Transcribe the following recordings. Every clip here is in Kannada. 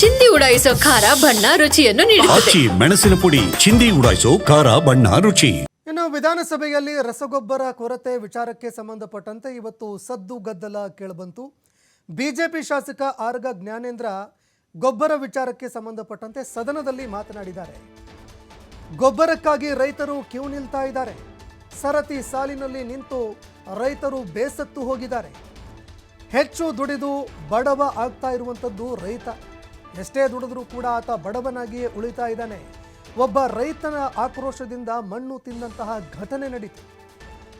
ಚಿಂದಿ ಉಡಾಯಿಸೋ ಖಾರ ಬಣ್ಣ ರುಚಿಯನ್ನು ನೀಡುತ್ತದೆ. ಆಚಿ ಮೆಣಸಿನ ಪುಡಿ ಚಿಂದಿ ಉಡಾಯಿಸೋ ಖಾರ ಬಣ್ಣ ರುಚಿ. ಇನ್ನು ವಿಧಾನಸಭೆಯಲ್ಲಿ ರಸಗೊಬ್ಬರ ಕೊರತೆ ವಿಚಾರಕ್ಕೆ ಸಂಬಂಧಪಟ್ಟಂತೆ ಇವತ್ತು ಸದ್ದು ಗದ್ದಲ ಕೇಳಿಬಂತು. ಬಿಜೆಪಿ ಶಾಸಕ ಆರ್ಗ ಜ್ಞಾನೇಂದ್ರ ಗೊಬ್ಬರ ವಿಚಾರಕ್ಕೆ ಸಂಬಂಧಪಟ್ಟಂತೆ ಸದನದಲ್ಲಿ ಮಾತನಾಡಿದ್ದಾರೆ. ಗೊಬ್ಬರಕ್ಕಾಗಿ ರೈತರು ಕ್ಯೂ ನಿಲ್ತಾ ಇದ್ದಾರೆ. ಸರತಿ ಸಾಲಿನಲ್ಲಿ ನಿಂತು ರೈತರು ಬೇಸತ್ತು ಹೋಗಿದ್ದಾರೆ. ಹೆಚ್ಚು ದುಡಿದು ಬಡವ ಆಗ್ತಾ ಇರುವಂಥದ್ದು ರೈತ. ಎಷ್ಟೇ ದುಡಿದ್ರೂ ಕೂಡ ಆತ ಬಡವನಾಗಿಯೇ ಉಳಿತಾ ಇದ್ದಾನೆ. ಒಬ್ಬ ರೈತನ ಆಕ್ರೋಶದಿಂದ ಮಣ್ಣು ತಿಂದಂತಹ ಘಟನೆ ನಡೀತು.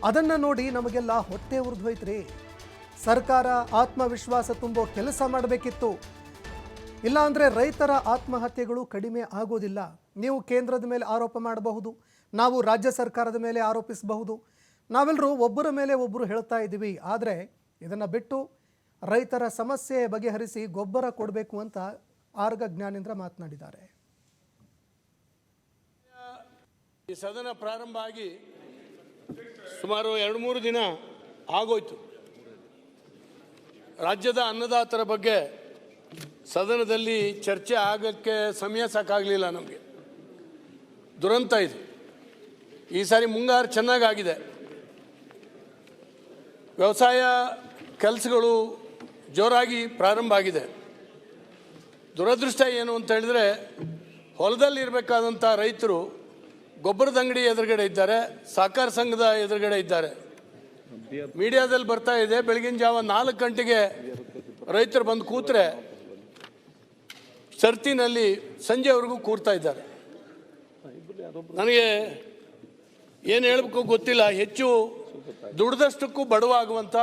ಅದನ್ನು ನೋಡಿ ನಮಗೆಲ್ಲ ಹೊಟ್ಟೆ ಉರಿದೋಯ್ತ್ರಿ ಸರ್ಕಾರ ಆತ್ಮವಿಶ್ವಾಸ ತುಂಬೋ ಕೆಲಸ ಮಾಡಬೇಕಿತ್ತು. ಇಲ್ಲಾಂದರೆ ರೈತರ ಆತ್ಮಹತ್ಯೆಗಳು ಕಡಿಮೆ ಆಗೋದಿಲ್ಲ. ನೀವು ಕೇಂದ್ರದ ಮೇಲೆ ಆರೋಪ ಮಾಡಬಹುದು. ನಾವು ರಾಜ್ಯ ಸರ್ಕಾರದ ಮೇಲೆ ಆರೋಪಿಸಬಹುದು. ನಾವೆಲ್ಲರೂ ಒಬ್ಬರ ಮೇಲೆ ಒಬ್ಬರು ಹೇಳ್ತಾ ಇದ್ದೀವಿ. ಆದರೆ ಇದನ್ನು ಬಿಟ್ಟು ರೈತರ ಸಮಸ್ಯೆ ಬಗೆಹರಿಸಿ ಗೊಬ್ಬರ ಕೊಡಬೇಕು ಅಂತ ಆರ್ಗ ಜ್ಞಾನೇಂದ್ರ ಮಾತನಾಡಿದ್ದಾರೆ. ಈ ಸದನ ಪ್ರಾರಂಭ ಆಗಿ ಸುಮಾರು ಎರಡು ಮೂರು ದಿನ ಆಗೋಯ್ತು. ರಾಜ್ಯದ ಅನ್ನದಾತರ ಬಗ್ಗೆ ಸದನದಲ್ಲಿ ಚರ್ಚೆ ಆಗಕ್ಕೆ ಸಮಯ ಸಾಕಾಗಲಿಲ್ಲ ನಮಗೆ. ದುರಂತ ಇದು. ಈ ಸಾರಿ ಮುಂಗಾರು ಚೆನ್ನಾಗಾಗಿದೆ. ವ್ಯವಸಾಯ ಕೆಲಸಗಳು ಜೋರಾಗಿ ಪ್ರಾರಂಭ ಆಗಿದೆ. ದುರದೃಷ್ಟ ಏನು ಅಂತ ಹೇಳಿದ್ರೆ ಹೊಲದಲ್ಲಿ ಇರಬೇಕಾದಂಥ ರೈತರು ಗೊಬ್ಬರದ ಅಂಗಡಿ ಎದುರುಗಡೆ ಇದ್ದಾರೆ ಸಹಕಾರ ಸಂಘದ ಎದುರುಗಡೆ ಇದ್ದಾರೆ. ಮೀಡಿಯಾದಲ್ಲಿ ಬರ್ತಾ ಇದೆ, ಬೆಳಗಿನ ಜಾವ ನಾಲ್ಕು ಗಂಟೆಗೆ ರೈತರು ಬಂದು ಕೂತ್ರೆ ಸರ್ತಿನಲ್ಲಿ ಸಂಜೆವರೆಗೂ ಕೂರ್ತಾ ಇದ್ದಾರೆ. ನನಗೆ ಏನು ಹೇಳಬೇಕು ಗೊತ್ತಿಲ್ಲ, ಹೆಚ್ಚು ದುಡ್ದಷ್ಟಕ್ಕೂ ಬಡವಾಗುವಂಥ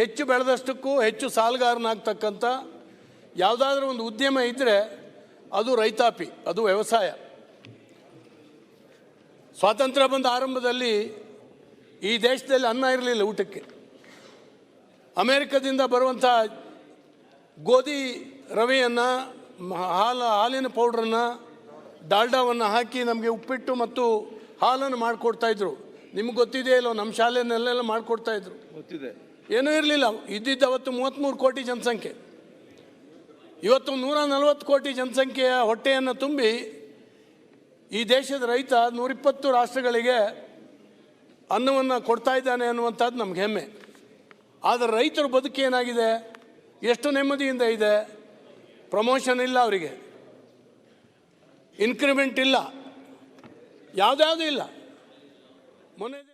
ಹೆಚ್ಚು ಬೆಳೆದಷ್ಟಕ್ಕೂ ಹೆಚ್ಚು ಸಾಲಗಾರನಾಗ್ತಕ್ಕಂಥ ಯಾವುದಾದ್ರೂ ಒಂದು ಉದ್ಯಮ ಇದ್ದರೆ ಅದು ರೈತಾಪಿ ಅದು ವ್ಯವಸಾಯ. ಸ್ವಾತಂತ್ರ್ಯ ಬಂದ ಆರಂಭದಲ್ಲಿ ಈ ದೇಶದಲ್ಲಿ ಅನ್ನ ಇರಲಿಲ್ಲ ಊಟಕ್ಕೆ. ಅಮೇರಿಕದಿಂದ ಬರುವಂಥ ಗೋಧಿ ರವೆಯನ್ನು ಹಾಲು ಹಾಲಿನ ಪೌಡ್ರನ್ನು ಡಾಲ್ಡಾವನ್ನು ಹಾಕಿ ನಮಗೆ ಉಪ್ಪಿಟ್ಟು ಮತ್ತು ಹಾಲನ್ನು ಮಾಡಿಕೊಡ್ತಾಯಿದ್ರು ನಿಮ್ಗೆ ಗೊತ್ತಿದೆ ಇಲ್ಲೋ ನಮ್ಮ ಶಾಲೆಯಲ್ಲೆಲ್ಲ ಮಾಡಿಕೊಡ್ತಾಯಿದ್ರು ಗೊತ್ತಿದೆ. ಏನೂ ಇರಲಿಲ್ಲ. ಇದ್ದಿದ್ದು ಅವತ್ತು ಮೂವತ್ತ್ಮೂರು ಕೋಟಿ ಜನಸಂಖ್ಯೆ. ಇವತ್ತು ನೂರ ನಲವತ್ತು ಕೋಟಿ ಜನಸಂಖ್ಯೆಯ ಹೊಟ್ಟೆಯನ್ನು ತುಂಬಿ ಈ ದೇಶದ ರೈತ ನೂರಿಪ್ಪತ್ತು ರಾಷ್ಟ್ರಗಳಿಗೆ ಅನ್ನವನ್ನು ಕೊಡ್ತಾ ಇದ್ದಾನೆ ಅನ್ನುವಂಥದ್ದು ನಮ್ಗೆ ಹೆಮ್ಮೆ. ಆದರೆ ರೈತರ ಬದುಕು ಏನಾಗಿದೆ? ಎಷ್ಟು ನೆಮ್ಮದಿಯಿಂದ ಇದೆ? ಪ್ರಮೋಷನ್ ಇಲ್ಲ ಅವರಿಗೆ. ಇನ್ಕ್ರಿಮೆಂಟ್ ಇಲ್ಲ. ಯಾವುದ್ಯಾವುದೂ ಇಲ್ಲ. ಮೊನ್ನೆ